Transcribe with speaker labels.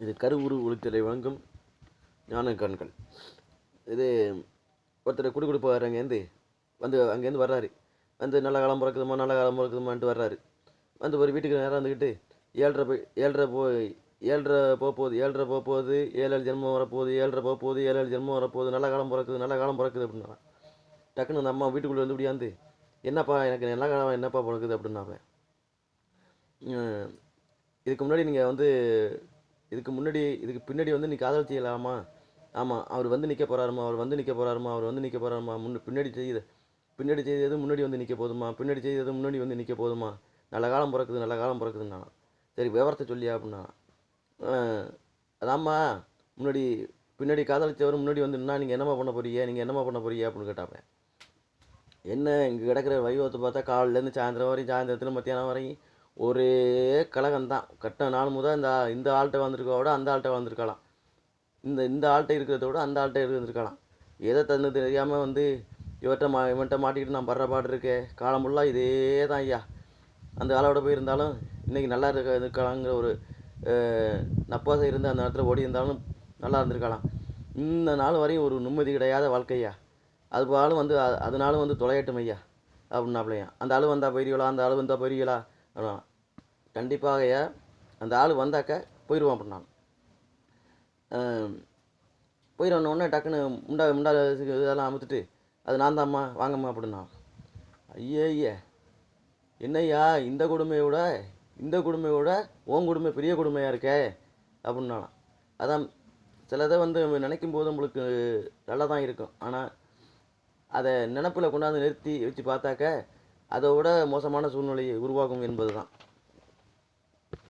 Speaker 1: இது கருவுரு ஒளித்தலை வழங்கும் ஞான கண்கள். இது ஒருத்தர் குடி குடிப்பு அங்கேருந்து வந்து அங்கேருந்து வர்றாரு. வந்து நல்ல காலம் பிறக்குதுமா நல்ல காலம் பிறக்குதுமான்ட்டு வர்றாரு. வந்து ஒரு வீட்டுக்கு நேரம் வந்துக்கிட்டு ஏழ்ரை போய் ஏழ்ரை போய் ஏழ்ரை போக போகுது ஏழ்ரை போக போகுது ஏழு ஜென்மம் வரப்போகுது ஏழ்ரை போக போகுது ஏழு ஏழு ஜென்மம் வரப்போகுது நல்ல காலம் பிறக்குது நல்ல காலம் பிறக்குது அப்படின்னா டக்குன்னு அந்த அம்மா வீட்டுக்குள்ளே வந்து இப்படியாந்து என்னப்பா எனக்கு நல்ல காலம் என்னப்பா பிறக்குது அப்படின்னாப்ப இதுக்கு முன்னாடி நீங்கள் வந்து இதுக்கு முன்னாடி இதுக்கு பின்னாடி வந்து நீ காதல் செய்யலாமா? ஆமாம் அவர் வந்து நிற்க போகிறாருமா அவர் வந்து நிற்க போகிறாருமா அவர் வந்து நிற்க போகிறாருமா முன்ன பின்னாடி செய்யுது பின்னாடி செய்தது முன்னாடி வந்து நிற்க போதுமா? பின்னாடி செய்தது முன்னாடி வந்து நிற்க போதுமா? நல்ல காலம் பிறக்குது நல்ல காலம் பிறக்குதுன்னா. சரி விவரத்தை சொல்லியா அப்படின்னா? அதாம்மா முன்னாடி பின்னாடி காதலிச்சவர் முன்னாடி வந்து நீங்கள் என்னம்மா பண்ண போறீங்க? நீங்கள் என்னம்மா பண்ண போறீங்க அப்படின்னு கேட்டாப்பேன் என்ன இங்கே கிடக்கிற வைபவத்தை பார்த்தா காலையிலேருந்து சாயந்தரம் வரையும் சாயந்தரத்தில் மத்தியானம் வரையும் ஒரே கழகம்தான் கட்ட நாள் முதல் இந்த இந்த ஆள்கிட்ட வந்திருக்கா விட அந்த ஆள்கிட்ட வந்திருக்கலாம். இந்த இந்த ஆள்கிட்ட இருக்கிறத விட அந்த ஆள்கிட்ட இருந்திருக்கலாம். எதை தந்து தெரியாமல் வந்து இவர்கிட்ட மா இவன்கிட்ட மாட்டிக்கிட்டு நான் படுற பாடு இருக்கே. காலம் ஃபுல்லாக இதே தான் ஐயா. அந்த ஆளோட போயிருந்தாலும் இன்றைக்கி நல்லா இருக்க இருக்கலாங்கிற ஒரு நப்பாசை இருந்து அந்த நேரத்தில் ஓடி இருந்தாலும் நல்லா இருந்திருக்கலாம். இந்த நாள் வரையும் ஒரு நிம்மதி கிடையாத வாழ்க்கையா அது பாலும் வந்து அதனாலும் வந்து தொலையட்டும் ஐயா. அப்படின்னாப்லையா. அந்த ஆள் வந்தால் போயிருவீங்களா? அந்த ஆள் வந்தால் போயிருவீங்களா? ஆனால் கண்டிப்பாக அந்த ஆள் வந்தாக்க போயிடுவான் அப்படின்னான் போயிடுவான உடனே டக்குன்னு முண்டா முண்டா இதெல்லாம் அமுத்துட்டு அது நான் தான்மா வாங்கம்மா அப்படின்னா ஐயே ஐயே என்னய்யா இந்த கொடுமையோட இந்த கொடுமையோட உன் கொடுமை பெரிய கொடுமையாக இருக்கே அப்படின்னாலாம் அதான் சிலதை வந்து நம்ம நினைக்கும் போது நம்மளுக்கு நல்லா தான் இருக்கும். ஆனால் அதை நினப்பில் கொண்டாந்து நிறுத்தி வச்சு பார்த்தாக்க அதை விட மோசமான சூழ்நிலையை உருவாகும் என்பது தான்